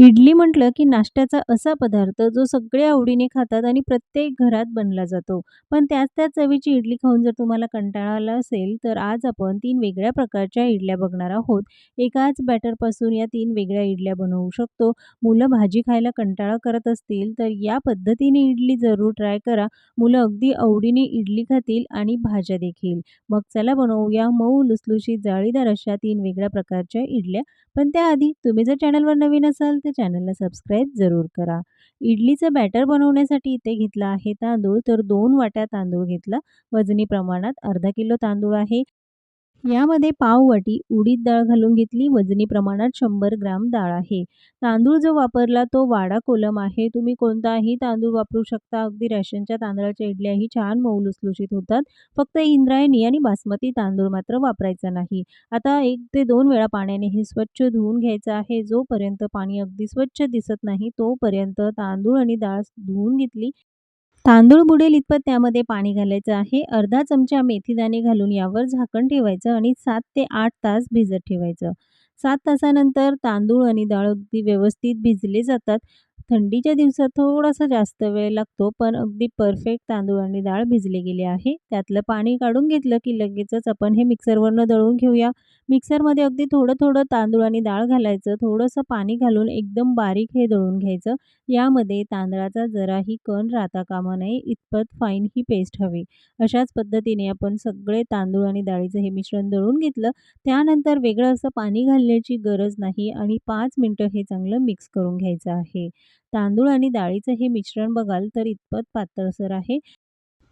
इडली म्हटलं की नाश्त्याचा असा पदार्थ जो सगळे आवडीने खातात आणि प्रत्येक घरात बनला जातो. पण त्याच-त्याच चवीची इडली खाऊन जर तुम्हाला कंटाळा आला असेल, तर आज आपण तीन वेगळ्या प्रकारच्या इडल्या बघणार आहोत. एकाच बॅटरपासून या तीन वेगळ्या इडल्या बनवू शकतो. मुलं भाजी खायला कंटाळा करत असतील, तर या पद्धतीने इडली जरूर ट्राय करा. मुलं अगदी आवडीने इडली खातील आणि भाज्या देखील. मग चला बनवूया मऊ लुसलुशीत जाळीदार अशा तीन वेगळ्या प्रकारच्या इडल्या. पण त्याआधी तुम्ही जर चॅनलवर नवीन असाल तर चॅनलला सबस्क्राईब जरूर करा. इडलीचं बॅटर बनवण्यासाठी इथे घेतला आहे तांदूळ, तर दोन वाट्या तांदूळ घेतला. वजनी प्रमाणात अर्धा किलो तांदूळ आहे. यामध्ये पाववाटी उडीद डाळ घालून घेतली. वजनी प्रमाणात शंभर ग्राम डाळ आहे. तांदूळ जो वापरला तो वाडा कोलम आहे. तुम्ही कोणताही तांदूळ वापरू शकता. अगदी रेशनच्या तांदळाच्या इडल्याही छान मऊ लुसलुशीत होतात. फक्त इंद्रायणी आणि बासमती तांदूळ मात्र वापरायचा नाही. आता एक ते दोन वेळा पाण्याने हे स्वच्छ धुवून घ्यायचं आहे. जोपर्यंत पाणी अगदी स्वच्छ दिसत नाही तोपर्यंत तांदूळ आणि डाळ धुवून घेतली. तांदूळ बुडेल इतपत त्यामध्ये पाणी घालायचं आहे. अर्धा चमचा मेथीदाणे घालून यावर झाकण ठेवायचं आणि सात ते आठ तास भिजत ठेवायचं. सात तासानंतर तांदूळ आणि डाळ अगदी व्यवस्थित भिजले जातात. थंडीच्या दिवसात थोडासा जास्त वेळ लागतो, पण अगदी परफेक्ट तांदूळ आणि डाळ भिजले गेले आहे. त्यातलं पाणी काढून घेतलं की लगेचच आपण हे मिक्सरवरनं दळून घेऊया. मिक्सरमध्ये अगदी थोडं-थोडं तांदूळ आणि डाळ घालायचं. थोडंसं पाणी घालून एकदम बारीक हे दळून घ्यायचं. यामध्ये तांदळाचा जराही कण राहता कामा नये इतपत फाईन ही पेस्ट हवी. अशाच पद्धतीने आपण सगळे तांदूळ आणि डाळीचं हे मिश्रण दळून घेतलं. त्यानंतर वेगळं असं पाणी घालण्याची गरज नाही आणि पाच मिनटं हे चांगलं मिक्स करून घ्यायचं आहे. तांदूळ आणि डाळीचं हे मिश्रण बघाल तर इतपत पातळसर आहे.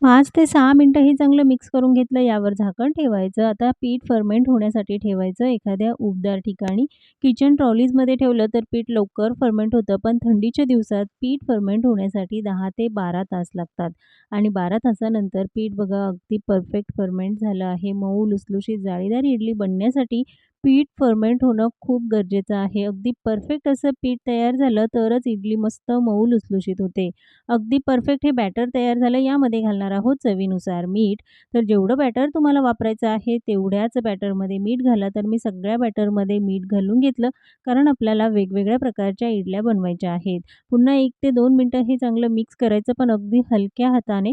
5 ते 6 मिनटं हे चांगलं मिक्स करून घेतलं. यावर झाकण ठेवायचं. आता पीठ फर्मेंट होण्यासाठी ठेवायचं एखाद्या उबदार ठिकाणी. किचन ट्रॉलीजमध्ये ठेवलं तर पीठ लवकर फर्मेंट होतं, पण थंडीच्या दिवसात पीठ फर्मेंट होण्यासाठी दहा ते 12 तास लागतात आणि 12 तासानंतर पीठ बघा अगदी परफेक्ट फर्मेंट झालं आहे. मऊ लुसलुशीत जाळीदार इडली बनण्यासाठी पीठ फर्मेंट होणं खूप गरजेचं आहे. अगदी परफेक्ट असं पीठ तयार झालं तरच इडली मस्त मऊ लुसलुशीत होते. अगदी परफेक्ट हे बॅटर तयार झालं. यामध्ये घालणार आहोत चवीनुसार मीठ. तर जेवढं बॅटर तुम्हाला वापरायचं आहे तेवढ्याच बॅटरमध्ये मीठ घाला. तर मी सगळ्या बॅटरमध्ये मीठ घालून घेतलं, कारण आपल्याला वेगवेगळ्या प्रकारच्या इडल्या बनवायच्या आहेत. पुन्हा एक ते दोन मिनटं हे चांगलं मिक्स करायचं, पण अगदी हलक्या हाताने.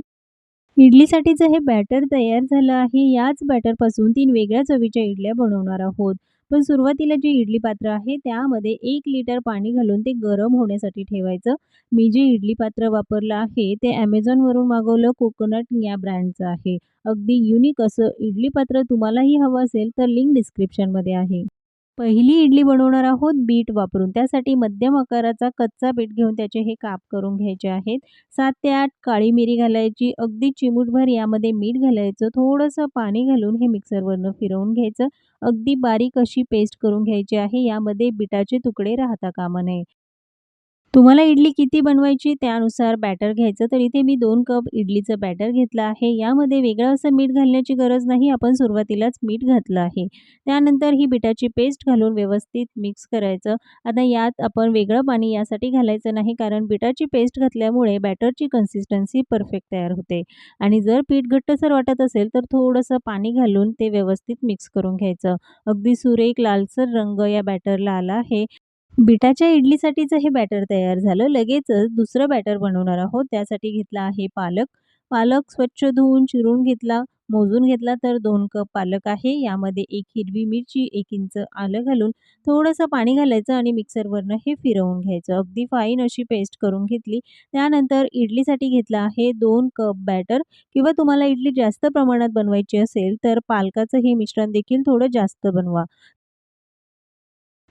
इडलीसाठीचं हे बॅटर तयार झालं आहे. याच बॅटरपासून तीन वेगळ्या चवीच्या इडल्या बनवणार आहोत. पण सुरुवातीला जे इडली पात्र आहे त्यामध्ये एक लिटर पाणी घालून ते गरम होण्यासाठी ठेवायचं. मी जे इडली पात्र वापरलं आहे ते ॲमेझॉनवरून मागवलं. कोकोनट या ब्रँडचं आहे. अगदी युनिक असं इडली पात्र तुम्हालाही हवं असेल तर लिंक डिस्क्रिप्शनमध्ये आहे. पहिली इडली बनवणार आहोत बीट वापरून. त्यासाठी मध्यम आकाराचा कच्चा बीट घेऊन त्याचे हे काप करून घ्यायचे आहेत. सात ते आठ काळी मिरी घालायची. अगदी चिमूटभर यामध्ये मीठ घालायचं. थोडंसं पाणी घालून हे मिक्सरवरनं फिरवून घ्यायचं. अगदी बारीक अशी पेस्ट करून घ्यायची आहे. यामध्ये बीटाचे तुकडे राहता कामा नये. तुम्हाला इडली किती बनवायची त्यानुसार बॅटर घ्यायचं. तर इथे मी दोन कप इडलीचं बॅटर घेतलं आहे. यामध्ये वेगळं असं मीठ घालण्याची गरज नाही. आपण सुरुवातीलाच मीठ घातलं आहे. त्यानंतर ही बिटाची पेस्ट घालून व्यवस्थित मिक्स करायचं. आता यात आपण वेगळं पाणी यासाठी घालायचं नाही, कारण बिटाची पेस्ट घातल्यामुळे बॅटरची कन्सिस्टन्सी परफेक्ट तयार होते आणि जर पीठ घट्टसर वाटत असेल तर थोडंसं पाणी घालून ते व्यवस्थित मिक्स करून घ्यायचं. अगदी सुरेख लालसर रंग या बॅटरला आला आहे. बिटाच्या इडलीसाठीचं हे बॅटर तयार झालं. लगेचच दुसरं बॅटर बनवणार आहोत. त्यासाठी घेतला आहे पालक. पालक स्वच्छ धुवून चिरून घेतला. मोजून घेतला तर दोन कप पालक आहे. यामध्ये एक हिरवी मिरची, एक इंच आलं घालून थोडंसं पाणी घालायचं आणि मिक्सरवरनं हे फिरवून घ्यायचं. अगदी फाईन अशी पेस्ट करून घेतली. त्यानंतर इडलीसाठी घेतला आहे दोन कप बॅटर किंवा तुम्हाला इडली जास्त प्रमाणात बनवायची असेल तर पालकाचं हे मिश्रण देखील थोडं जास्त बनवा.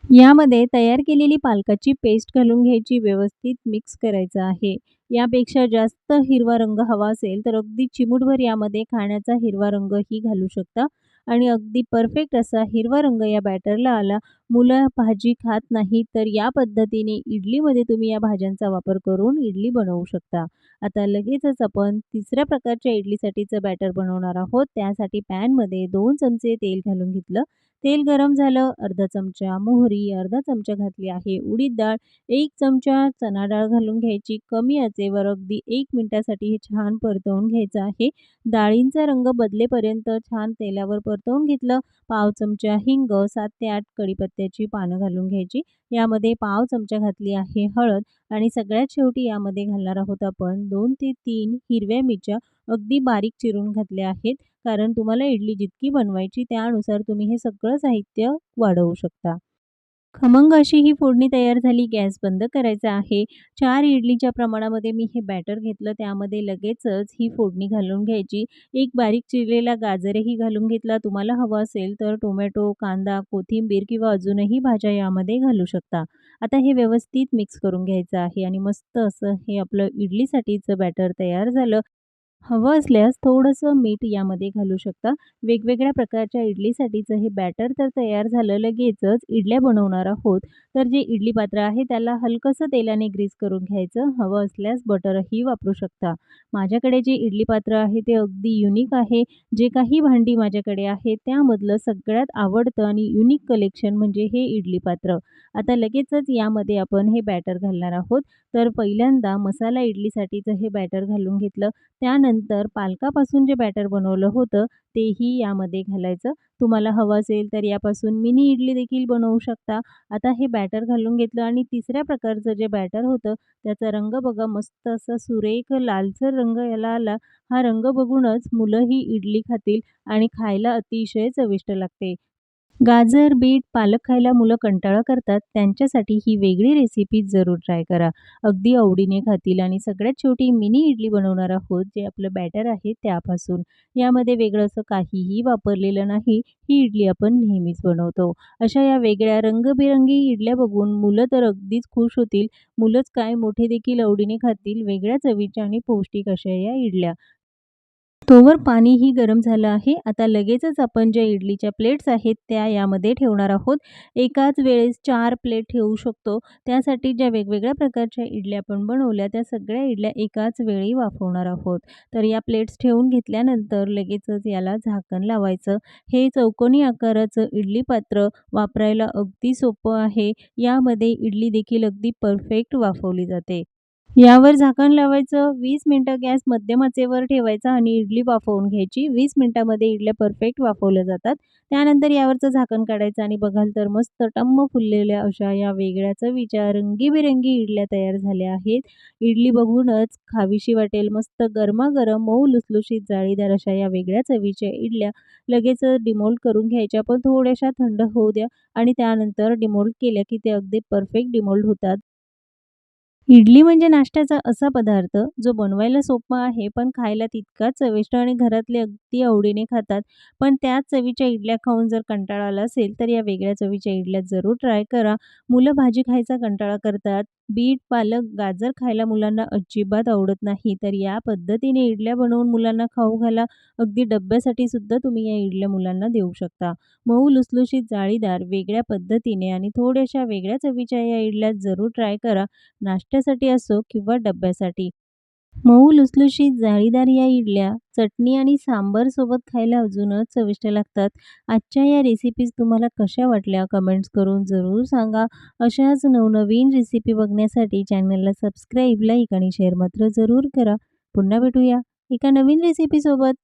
यामध्ये तयार केलेली पालकाची पेस्ट घालून घ्यायची. व्यवस्थित मिक्स करायचं आहे. यापेक्षा जास्त हिरवा रंग हवा असेल तर अगदी चिमूटभर यामध्ये खाण्याचा हिरवा रंगही घालू शकता आणि अगदी परफेक्ट असा हिरवा रंग या बॅटरला आला. मुलं भाजी खात नाहीत तर या पद्धतीने इडलीमध्ये तुम्ही या भाज्यांचा वापर करून इडली बनवू शकता. आता लगेचच आपण तिसऱ्या प्रकारच्या इडलीसाठीचं बॅटर बनवणार आहोत. त्यासाठी पॅनमध्ये दोन चमचे तेल घालून घेतलं. तेल गरम झालं. अर्धा चमचा मोहरी, अर्धा चमचा घातली आहे उडीद डाळ, एक चमचा चणा डाळ घालून घ्यायची. कमी आचेवर अगदी एक मिनिटासाठी हे छान परतवून घ्यायचं आहे. डाळींचा रंग बदलेपर्यंत छान तेलावर परतवून घेतलं. पाव चमचा हिंग, सात ते 8 कढीपत्त्याच्या मेथ्याची पानं घालून घ्यायची. यामध्ये पाव चमचा घातली आहे हळद आणि सगळ्यात शेवटी यामध्ये घालणार आहोत आपण दोन ते तीन हिरव्या मिरच्या अगदी बारीक चिरून घातल्या आहेत. कारण तुम्हाला इडली जितकी बनवायची त्यानुसार तुम्ही हे सगळं साहित्य वाढवू शकता. खमंग अशी ही फोडणी तयार झाली. गॅस बंद करायचा आहे. चार इडलीच्या प्रमाणामध्ये मी हे बॅटर घेतलं. त्यामध्ये लगेचच ही फोडणी घालून घ्यायची. एक बारीक चिरलेला गाजरही घालून घेतला. तुम्हाला हवं असेल तर टोमॅटो, कांदा, कोथिंबीर किंवा अजूनही भाज्या यामध्ये घालू शकता. आता हे व्यवस्थित मिक्स करून घ्यायचं आहे आणि मस्त असं हे आपलं इडलीसाठीचं बॅटर तयार झालं. हवं असल्यास थोडंसं मीठ यामध्ये घालू शकता. वेगवेगळ्या प्रकारच्या इडलीसाठीचं हे बॅटर तर तयार झालं. लगेचच इडल्या बनवणार आहोत. तर जे इडली पात्र आहे त्याला हलकंसं तेलाने ग्रीस करून घ्यायचं. हवं असल्यास बटरही वापरू शकता. माझ्याकडे जे इडली पात्र आहे ते अगदी युनिक आहे. जे काही भांडी माझ्याकडे आहेत त्यामधलं सगळ्यात आवडतं आणि युनिक कलेक्शन म्हणजे हे इडली पात्र. आता लगेचच यामध्ये आपण हे बॅटर घालणार आहोत. तर पहिल्यांदा मसाला इडलीसाठीचं हे बॅटर घालून घेतलं. त्यानंतर नंतर पालकापासून जे बॅटर बनवलं होतं तेही यामध्ये घालायचं. तुम्हाला हवं असेल तर यापासून मिनी इडली देखील बनवू शकता. आता हे बॅटर घालून घेतलं आणि तिसऱ्या प्रकारचं जे बॅटर होतं त्याचा रंग बघा मस्त असा सुरेख लालसर रंग याला आला. हा रंग बघूनच मुलं ही इडली खातील आणि खायला अतिशय चविष्ट लागते. गाजर, बीट, पालक खायला मुलं कंटाळा करतात. त्यांच्यासाठी ही वेगळी रेसिपी जरूर ट्राय करा. अगदी आवडीने खातील आणि सगळ्यात छोटी मिनी इडली बनवणार आहोत. जे आपलं बॅटर आहे त्यापासून. यामध्ये वेगळं असं काहीही वापरलेलं नाही. ही इडली आपण नेहमीच बनवतो. अशा या वेगळ्या रंगबिरंगी इडल्या बघून मुलं तर अगदीच खुश होतील. मुलंच काय मोठे देखील आवडीने खातील. वेगळ्या चवीच्या आणि पौष्टिक अशा या इडल्या. तोवर पाणीही गरम झालं आहे. आता लगेचच आपण ज्या इडलीच्या प्लेट्स आहेत त्या यामध्ये ठेवणार आहोत. एकाच वेळेस चार प्लेट ठेवू शकतो. त्यासाठी ज्या वेगवेगळ्या प्रकारच्या इडल्या आपण बनवल्या त्या सगळ्या इडल्या एकाच वेळी वाफवणार आहोत. तर या प्लेट्स ठेवून घेतल्यानंतर लगेचच याला झाकण लावायचं. हे चौकोनी आकाराचं इडली पात्र वापरायला अगदी सोपं आहे. यामध्ये इडली देखील अगदी परफेक्ट वाफवली जाते. यावर झाकण लावायचं. वीस मिनटं गॅस मध्यम आचेवर ठेवायचा आणि इडली वाफवून घ्यायची. वीस मिनटामध्ये इडल्या परफेक्ट वाफवल्या जातात. त्यानंतर यावरचं झाकण काढायचं आणि बघाल तर मस्त टम्म फुललेल्या अशा या वेगळ्या चवीच्या रंगीबेरंगी इडल्या तयार झाल्या आहेत. इडली बघूनच खावीशी वाटेल. मस्त गरमागरम मऊ लुसलुशीत जाळीदार अशा या वेगळ्या चवीच्या इडल्या लगेच डिमोल्ड करून घ्यायच्या. पण थोड्याशा थंड होऊ द्या आणि त्यानंतर डिमोल्ड केल्या की ते अगदी परफेक्ट डिमोल्ड होतात. इडली म्हणजे नाश्त्याचा असा पदार्थ जो बनवायला सोपा आहे पण खायला तितकाच चविष्ट आणि घरातले अगदी आवडीने खातात. पण त्याच चवीच्या इडल्या खाऊन जर कंटाळा आला असेल तर या वेगळ्या चवीच्या इडल्या जरूर ट्राय करा. मुलं भाजी खायचा कंटाळा करतात. बीट, पालक, गाजर खायला मुलांना अजिबात आवडत नाही. तर या पद्धतीने इडल्या बनवून मुलांना खाऊ घाला. अगदी डब्यासाठी सुद्धा तुम्ही या इडल्या मुलांना देऊ शकता. मऊ लुसलुशीत जाळीदार वेगळ्या पद्धतीने आणि थोड्याशा वेगळ्या चवीच्या या इडल्या जरूर ट्राय करा. नाश्त्यासाठी असो किंवा डब्यासाठी. मऊ लुसलुशीत जाळीदार या इडल्या चटणी आणि सांबरसोबत खायला अजूनच चविष्ट लागतात. आजच्या या रेसिपीज तुम्हाला कशा वाटल्या कमेंट्स करून जरूर सांगा. अशाच नवनवीन रेसिपी बघण्यासाठी चॅनलला सबस्क्राईब, लाईक आणि शेअर मात्र जरूर करा. पुन्हा भेटूया एका नवीन रेसिपीसोबत.